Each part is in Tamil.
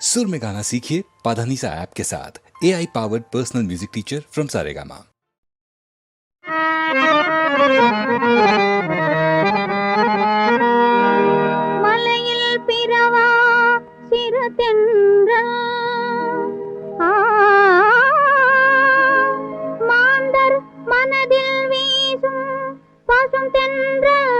सुर में गाना सीखिए पाधानीसा ऐप के साथ A I powered personal music teacher from Saregama மலையில் பிறவா சிறு தென்றல் ஆ, மாந்தர் மனதில் வீசும் பசும் தென்றல்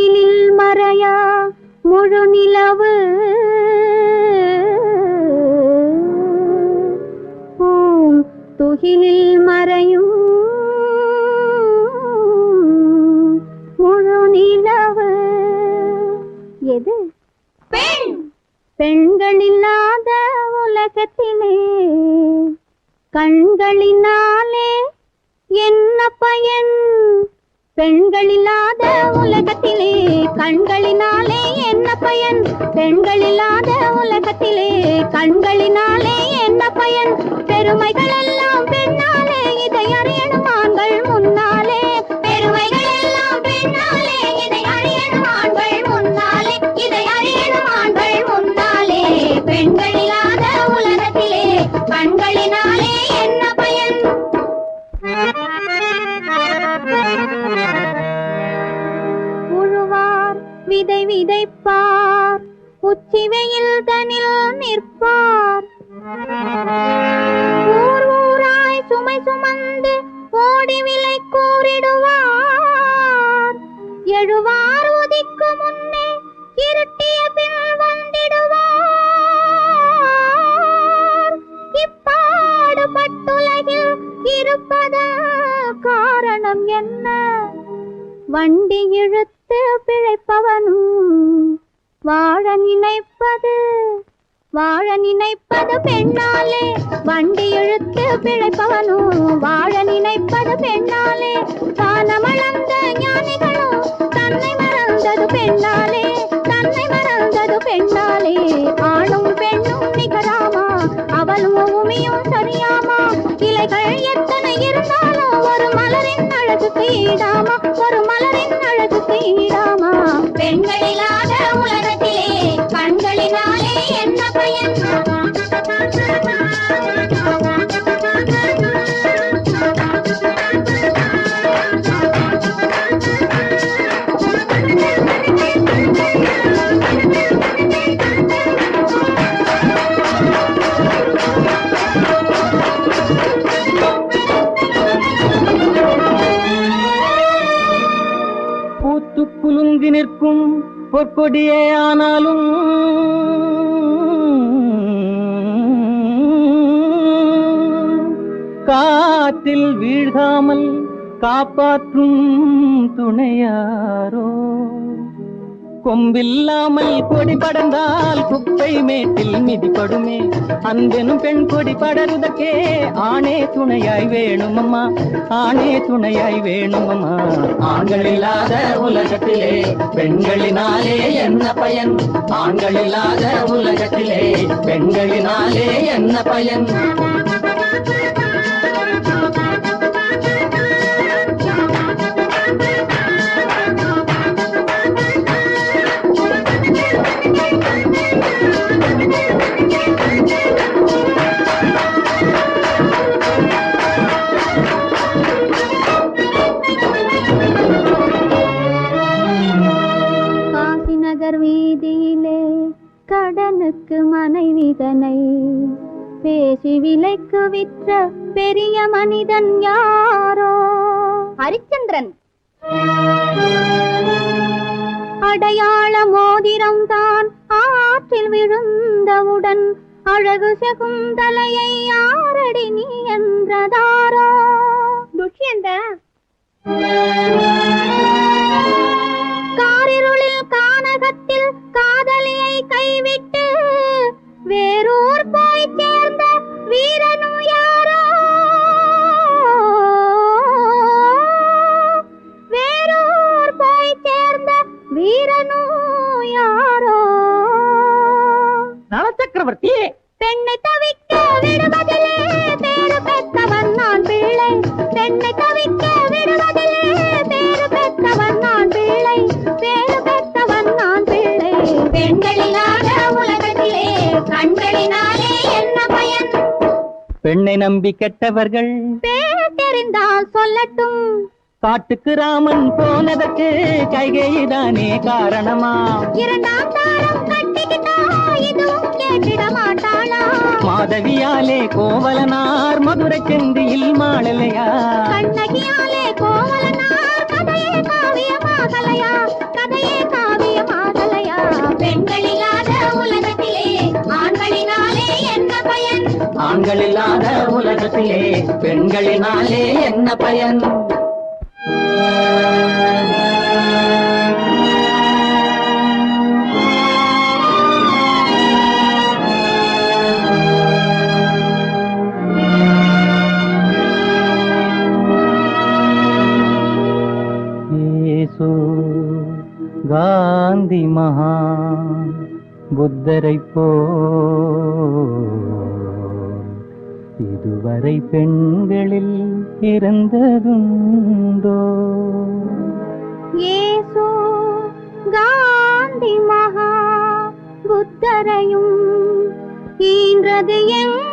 முகிலில் மறையா முழு நிலவு? பூம் துகிலில் மறையும் முழு நிலவு. எது? பெண். பெண்கள் இல்லாத உலகத்திலே கண்களினாலே என்ன பயன்? பெண்களில்லாத உலகத்திலே கண்களினாலே என்ன பயன்? பெண்களில்லாத உலகத்திலே கண்களினாலே என்ன பயன்? பெருமைகள் எல்லாம் பெண்ணால் சிவையில் தனில் நிற்பார். ஊர் ஊராய் சுமை சுமந்து ஓடி விலை கூறிடுவார் எழுவார் உதிக்கு முன்னே இருட்டிய பின் வந்திடுவார். இப்பாடுபட்டுலகில் இருப்பது காரணம் என்ன? வண்டி இழுத்து பிழைப்பவனும் வாழ நினைப்பது வாழ நினைப்பது பெண்ணாலே. வண்டி இழுத்து பிழைப்பவனும் வாழ நினைப்பது பெண்ணாலே. தானமளந்த ஞானிகளும் தன்னை மறந்தது பெண்ணாலே. தன்னை மறந்தது பெண்ணாலே. ஆணும் பெண்ணும் நிகராமா? அவளும் உமியும் சரியாமா? இலைகள் எத்தனை இருந்தாலும் ஒரு மலரின் அழகுக்கு ஈடாமா ஒரு மலரின் அழகுக்கு ஈடாமா பெண்களிலா கண்களினாலே என்ன பயன்? பூத்து குலுங்கி நிற்கும் பொற்கொடியே காப்பாற்றும் துணையாரோ? கொம்பில்லாமல் கொடி படர்ந்தால் குப்பை மேட்டில் மிதிப்படுமே. அன்பெனும் பெண் கொடி படருதற்கே ஆணே துணையாய் வேணுமம்மா. ஆணே துணையாய் வேணுமம்மா. ஆண்கள் இல்லாத உலகத்திலே பெண்களினாலே என்ன பயன்? ஆண்கள் இல்லாத உலகத்திலே பெண்களினாலே என்ன பயன்? விற்ற பெரிய மனிதன் யாரோ? ஹரிச்சந்திரன். அடையாள மோதிரம் தான் ஆற்றில் விழுந்தவுடன் அழகு செகுந்தலையை யாரடி நீ என்றதாரோ? துஷ்யந்த. காரிருளில் கானகத்தில் காதலியை கைவிட்டு வேறூர் போய் சேர்ந்த வீரனும் வீரனும் யாரோ? நலச்சக்கரவர்த்தி பெண்ணை தவிக்க விடுவதிலே பேரு பெற்றவன் நான் பிள்ளை. பெண்ணை தவிக்க விடுவதிலே பேரு பெற்றவன் நான் பிள்ளை. பேரு பெற்றவன் நான் பிள்ளை. பெண்களில்லாத உலகத்திலே கண்களினாலே என்ன பயன்? பெண்ணை நம்பி கெட்டவர்கள். பேர் தெரிந்தால் சொல்லட்டும். காட்டுக்கு ராமன் போனதற்கு கைகேயிதானே காரணமா? இரண்டாம் தாரம் மாதவியாலே கோவலனார் மதுரை செந்தியில் மாளலையா கண்ணகியாலே கோவலனார் கதையே காவியமாகலையா? கதையே காவியமாகலையா? பெண்களில்லாத உலகத்திலே ஆண்களினாலே என்ன பயன்? ஆண்கள் இல்லாத உலகத்திலே பெண்களினாலே என்ன பயன்? காந்தி மகா புத்தரை போ. இதுவரை பெண்களில் பிறந்ததுண்டோ ஈன்றது எங்கள்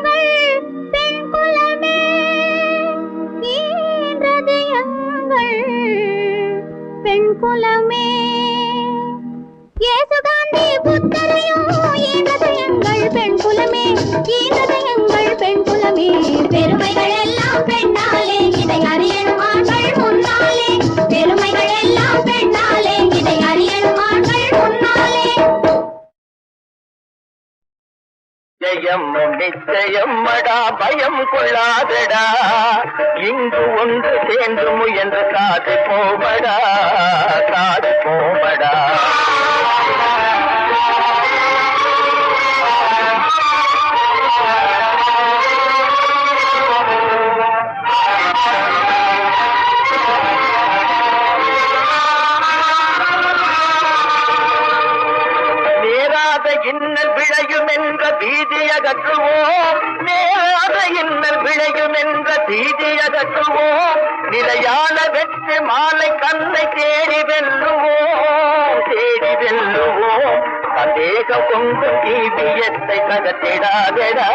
நிலையான வெற்றி மாலை கண்ணை தேடி வெல்லுவோம் தேடி வெல்லுவோம். சந்தேகம் கொண்டு தீபியத்தை கதத்திடாதடா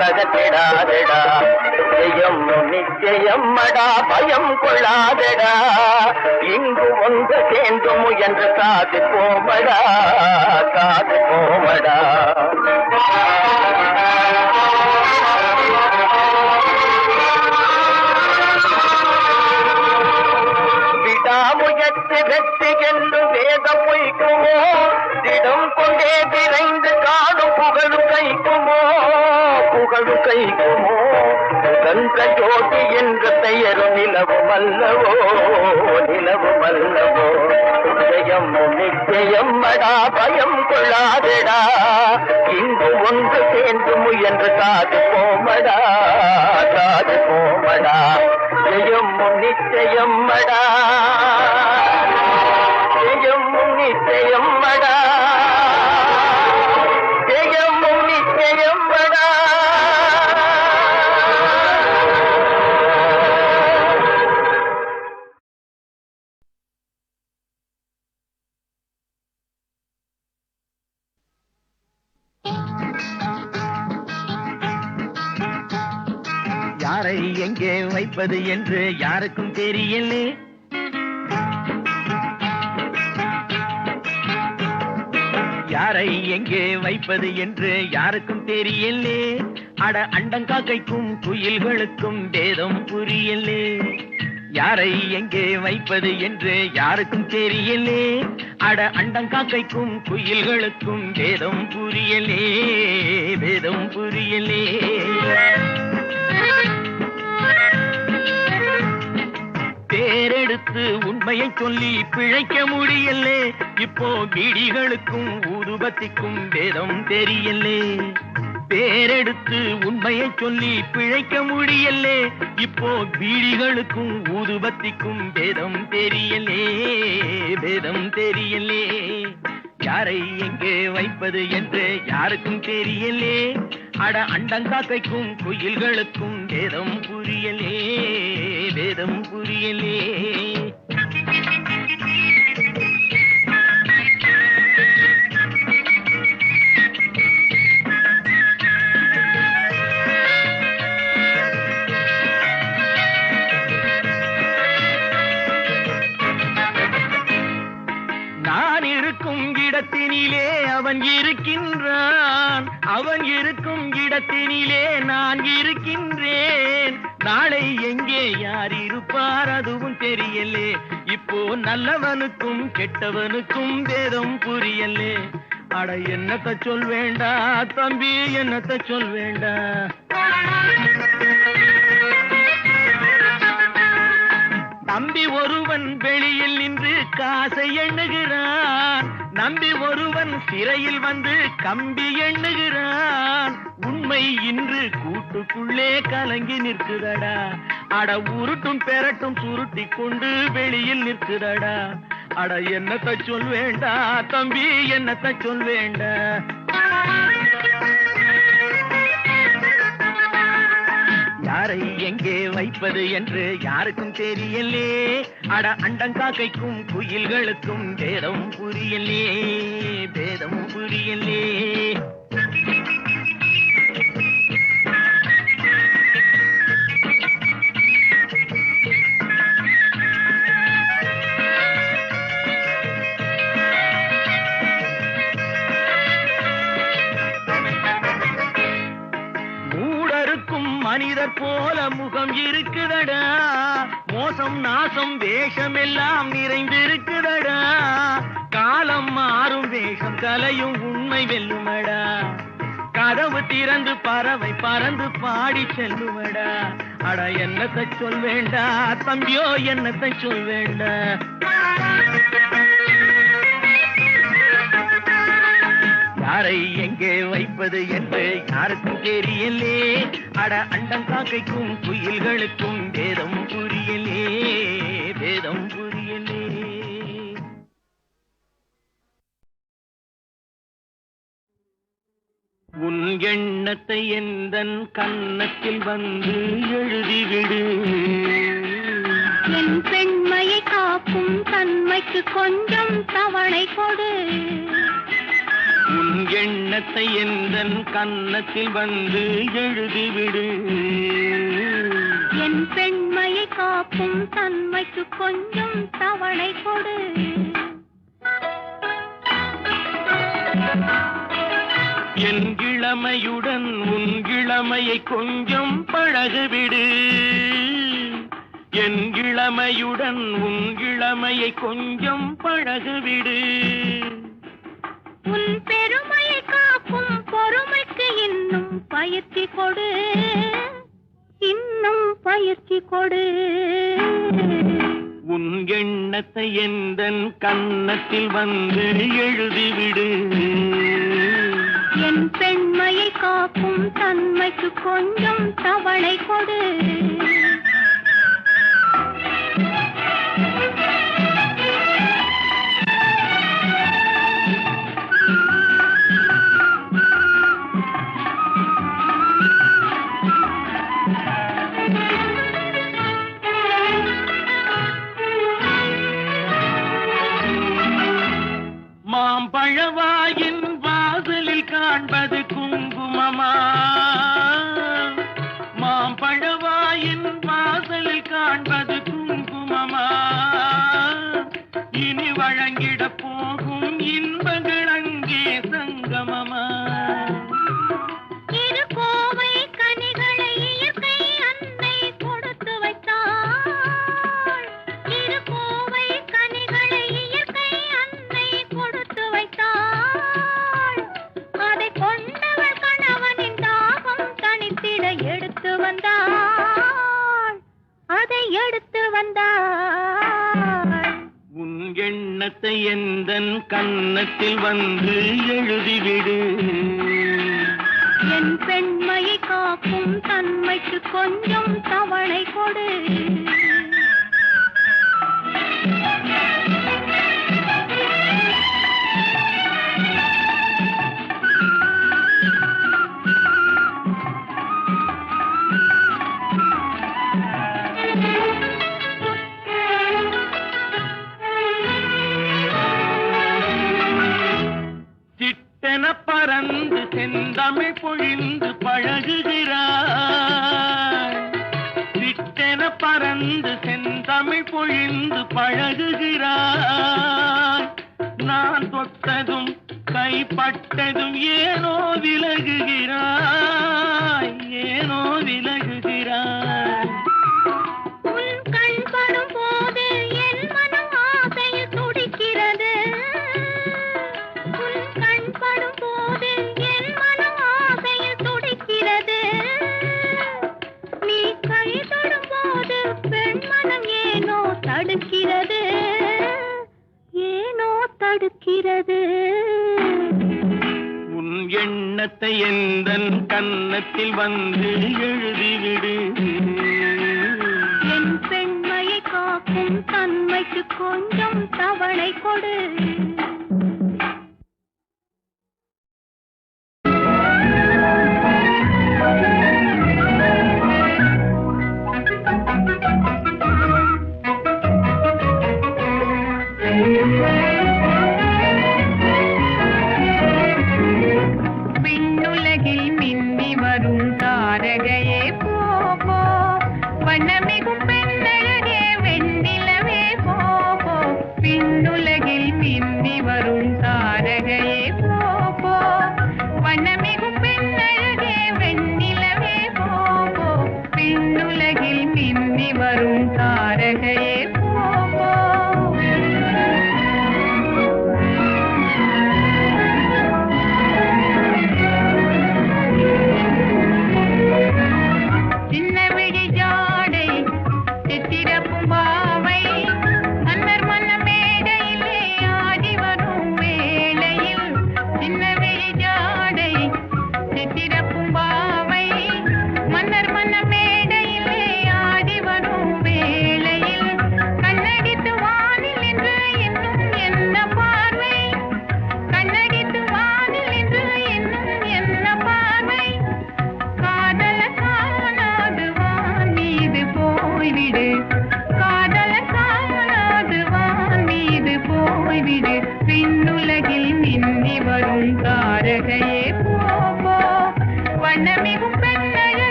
கதத்திடாதடா நிச்சயம் நிச்சயம் மடா பயம் கொள்ளாதடா. இங்கு ஒன்று சேர்ந்து முயன்று காது போமடா காது போமடா. விடாமுயற்சி வெற்றி வேதம் பொய்க்குமோ திடம் கொண்டே விரைந்து காடும் புகழு கைக்குமோ? புகழு கைக்குமோ? கந்த ஜோதி என்ற பெயரும் நிலவும் அல்லவோ? நிலவும் அல்லவோ? ஜெயம் நிச்சயம் அடா பயம் கொள்ளாதடா. இன்று ஒன்று சேர்ந்து முயன்று காது போமடா காது போமடா. ஜெயம் நிச்சயம் அடா ஜெயம் நிச்சயம் அடா யாரை எங்கே வைப்பது என்று யாருக்கும் தெரியலே யாரை எங்கே வைப்பது என்று யாருக்கும் தெரியலே அட அண்டங்காக்கைக்கும் குயில்களுக்கும் வேதம் புரியலே யாரை எங்கே வைப்பது என்று யாருக்கும் தெரியலே அட அண்டங்காக்கைக்கும் குயில்களுக்கும் வேதம் புரியலே வேதம் புரியலே பேரெடுத்து உண்மையை சொல்லி பிழைக்க முடியலே இப்போ கிடிகளுக்கும் ஊதுபத்திக்கும் வேதம் தெரியலே பேரெடுத்து உண்மையை சொல்லி பிழைக்க முடியலே இப்போ பீடிகளுக்கும் ஊதுபத்திக்கும் வேதம் தெரியலே வேதம் தெரியலே யாரை எங்கே வைப்பது என்று யாருக்கும் தெரியலே அட அண்டங்காக்கைக்கும் குயில்களுக்கும் வேதம் புரியலே வேதம் புரியலே. நான் இருக்கும் இடத்தினிலே அவன் இருக்கின்றான். அவன் இருக்கும் இடத்தினிலே நான் இருக்கின்றேன். நாளை எங்கே யார் இருப்பார் அதுவும் தெரியலே. இப்போ நல்லவனுக்கும் கெட்டவனுக்கும் வேதம் புரியலே. அட என்னத்த சொல் வேண்டா தம்பி என்னத்த சொல் வேண்டா. தம்பி ஒருவன் வெளியில் நின்று காசை எண்ணுகிறான். நம்பி ஒருவன் சிறையில் வந்து கம்பி எண்ணுகிறான். உண்மை இன்று கூட்டுக்குள்ளே கலங்கி நிற்குதடா. அட உருட்டும் பெரட்டும் சுருட்டி கொண்டு வெளியில் நிற்குதடா. அட என்னத்தை சொல் வேண்டா தம்பி என்னத்தை சொல் வேண்டா. யாரை எங்கே வைப்பது என்று யாருக்கும் தெரியலே. அட அண்டங்காக்கைக்கும் குயில்களுக்கும் பேதம் புரியலே பேதம் புரியலே. மலர் போல முகம் இருக்குதடா. மோசம் நாசம் வேஷம் எல்லாம் நிறைந்திருக்குதடா. காலம் மாறும் வேஷம் கலையும் உண்மை வெல்லுமடா. கதவு திறந்து பறவை பறந்து பாடி செல்லுமடா. அட என்னத்தை சொல் வேண்டா? தம்பியோ என்னத்தை சொல் யாரை எங்கே வைப்பது என்று யாருக்கும் தெரியலே. அட அண்டங்காக்கைக்கும் குயில்களுக்கும் வேதம் புரியலே. வேதம் புரியலே. உன் எண்ணத்தை எந்தன் கன்னத்தில் வந்து எழுதிவிடு. என் பெண்மையை காக்கும் தன்மைக்கு கொஞ்சம் தவணை கொடு. எண்ணத்தை எந்தன் கன்னத்தில் வந்து எழுதிவிடு. என் பெண்மையை காக்கும் தன்மைக்கு கொஞ்சம் தவணை கொடு. என் இளமையுடன் உன் இளமையை கொஞ்சம் பழகுவிடு. என் இளமையுடன் உன் இளமையை கொஞ்சம் பழகுவிடு. உன் பெருமையை காக்கும் பொறுமைக்கு இன்னும் பயிற்சி கொடு. இன்னும் பயிற்சி கொடு. உன் எண்ணத்தை எந்தன் கன்னத்தில் வந்து எழுதிவிடு. என் பெண்மையை காக்கும் தன்மைக்கு கொஞ்சம் தவணை கொடு. இன்பங்கள் கன்னத்தில் வந்து எழுதிவிடு என பறந்து செந்தமிழ் பொழிந்து பழகுகிறாய். விட்டென பறந்து செந்தமிழ் பொழிந்து பழகுகிறாய். நான் தொட்டதும் கைப்பட்டதும் ஏனோ விலகுகிறாய் ஏனோ விலகுகிறாய். கருத்தை எந்தன் கன்னத்தில் வந்து எழுதிவிடு. என் பெண்மையை காக்கும் தன்மைக்கு கொஞ்சம் தவணை கொடு.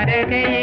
तारके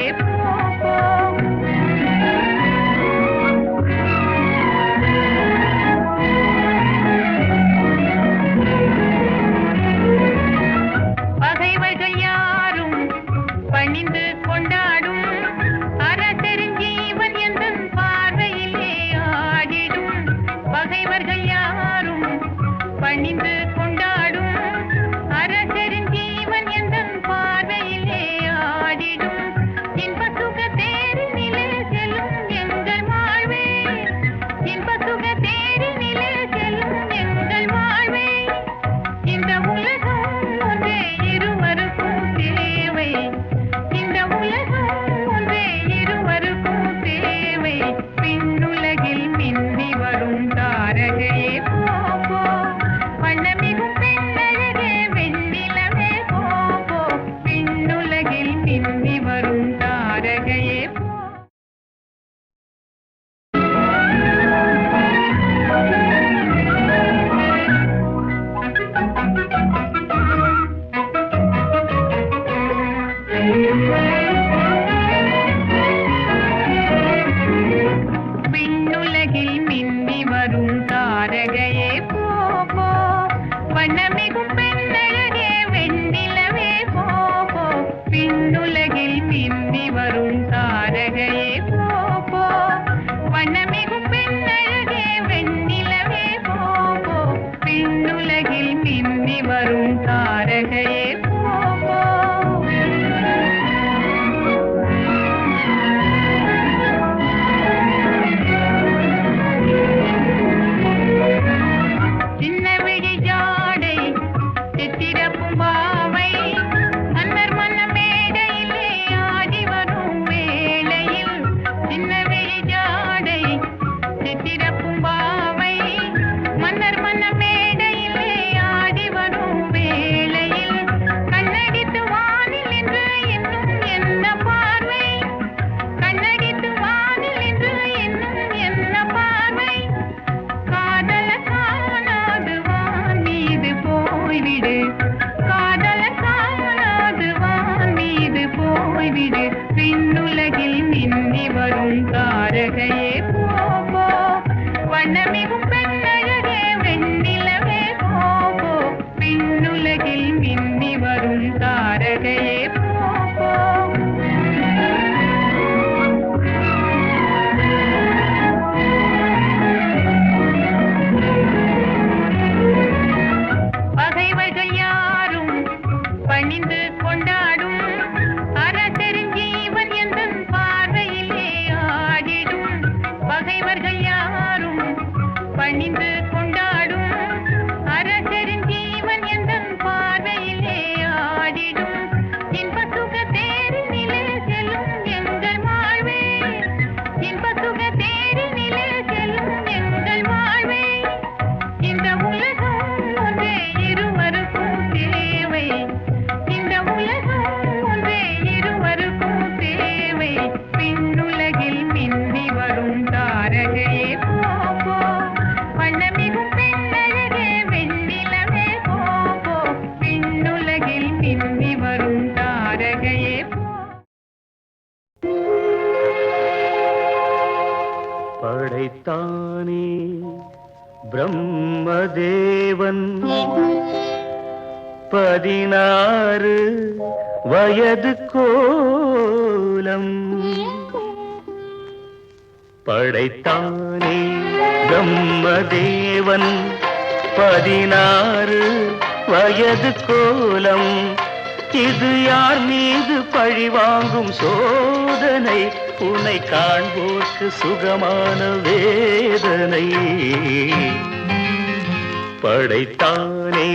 படைத்தானே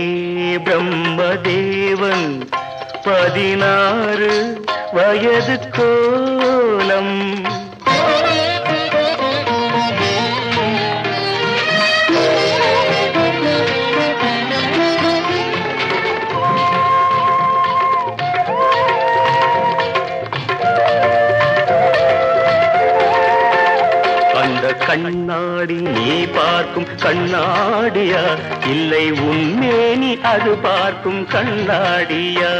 பிரம்மதேவன். பதினாறு வயது கோலம். கண்ணாடி நீ பார்க்கும் கண்ணாடியா? இல்லை உன்மேனி அது பார்க்கும் கண்ணாடியா?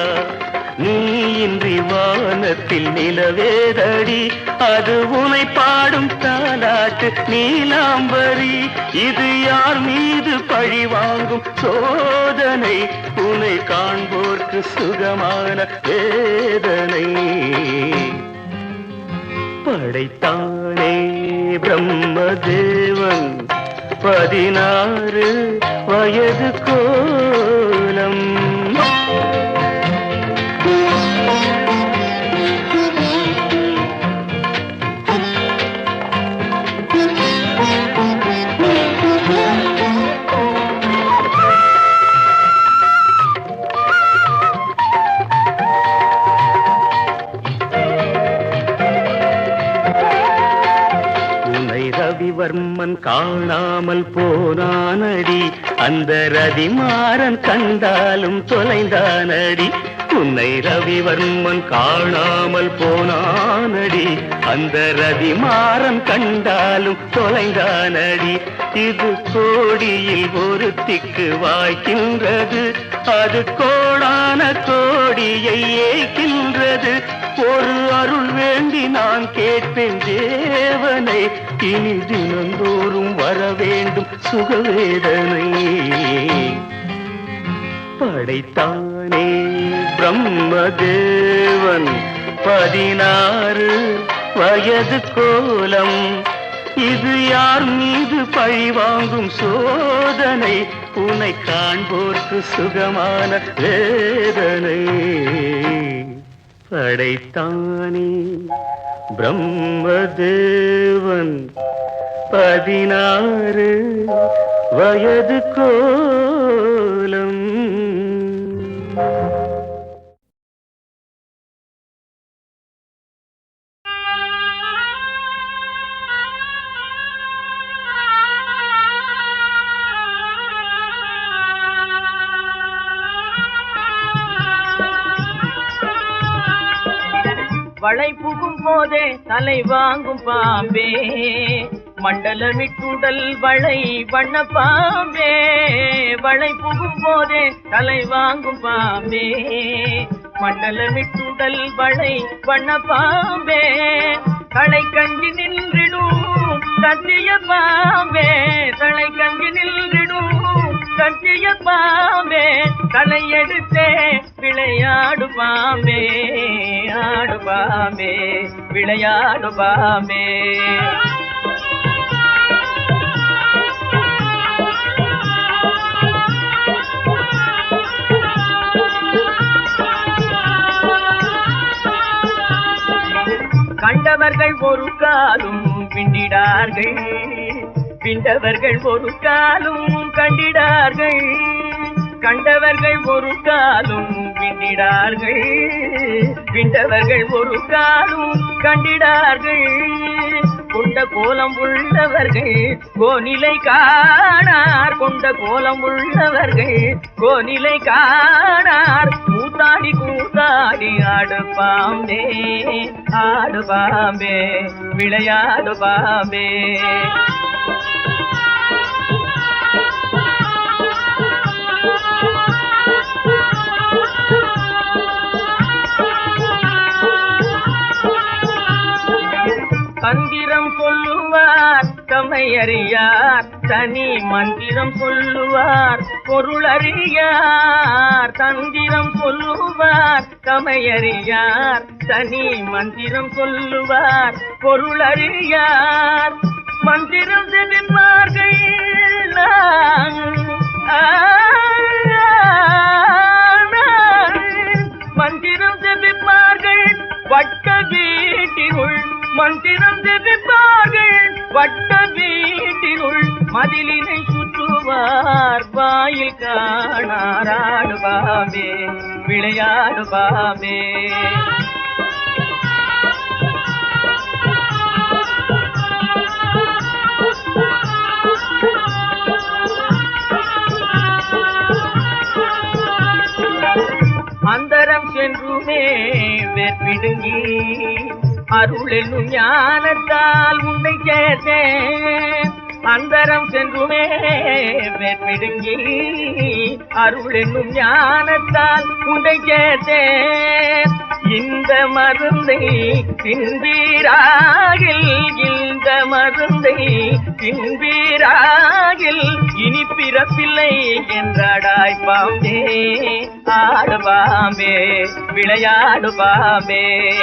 நீ இன்றி வானத்தில் நிலவேதடி அது உனை பாடும் தாலாட்டு நீலாம்பரி. இது யார் மீது பழி வாங்கும் சோதனை? உனை காண்போர்க்கு சுகமான வேதனை. படைத்தான் பிரம்மதேவன் பதினாறு வயது கோ காணாமல் போனானடி. அந்த ரதிமாறன் கண்டாலும் தொலைந்தானடி. உன்னை ரவிவர்மன் காணாமல் போனானடி. அந்த ரதிமாறன் கண்டாலும் தொலைந்தானடி. இது கோடியில் ஒருத்திக்கு வாய்க்கின்றது. அது கோடான கோடியை ஏக்கின்றது ஒரு அருள் வேண்டி நான் கேட்பேன் தேவனை. இனி தினந்தோறும் வர வேண்டும் சுகவேதனை. படைத்தானே பிரம்மதேவன். பதினாறு வயது கோலம். இது யார் மீது பழி வாங்கும் சோதனை? உன்னை காண்போர்க்கு சுகமான வேதனை. படைத்தானே. பிரம்மதேவன் பதினாறு வயது கோலம். வளை புகும் போதே தலை வாங்கும் பாம்பே. மண்டலமிட்டுடல் வளை வண்ண பாம்பே. வளை புகும் போதே தலை வாங்கும் பாம்பே. மண்டலமிட்டுடல் வளை வண்ண பாம்பே. களை கஞ்சி நின்றிடும் கத்திய பாம்பே. தலை கஞ்சி நின்றிடும் கத்திய பாம்பே. தலையெடுத்தே விளையாடு பாம்பே ஆடு பாம்பே விளையாடு பாம்பே கண்டவர்கள் ஒரு காலும் பிண்டிடார்கள் பிண்டவர்கள் ஒரு காலும் கண்டிடார்கள். கண்டவர்கள் ஒரு காலும் பிண்டிடார்கள் பிண்டவர்கள் ஒரு காலும் கண்டிடார்கள். கொண்ட கோலம் உள்ளவர்கள் கோநிலை காணார். கொண்ட கோலம் உள்ளவர்கள் கோநிலை காணார். கூத்தாடி கூத்தாடி ஆடு பாம்பே ஆடு பாம்பே விளையாடு பாம்பே தந்திரம் சொல்லுவார் தமையறியார். தனி மந்திரம் சொல்லுவார் பொருளறியார். தந்திரம் சொல்லுவார் தமையறியார். தனி மந்திரம் சொல்லுவார் பொருளறியார். மந்திரம் செவிப்பார்கள் மந்திரம் செவிப்பார்கள் வட்ட வீட்டினுள் மந்திரம் செவிப்பார்கள் வட்ட வீட்டினுள் மதிலினை சுற்றுவார். வாயில் காணாராடுவாமே விளையாடுவாமே. அந்தரம் சென்றுமே வெற்பிடுங்கி அருள் ஞானத்தால் உன்னை சேர்த்தேன். அந்தரம் சென்றுமே வெற்பிடுங்கி அருள் ஞானத்தால் உன்னை சேர்த்தேன். இந்த மருந்தை தின்பீராகில் இந்த மருந்தை தின்பீராகில் இனி பிறப்பில்லை என்றாடாய் பாம்பே. ஆடுவாமே விளையாடுவாமே.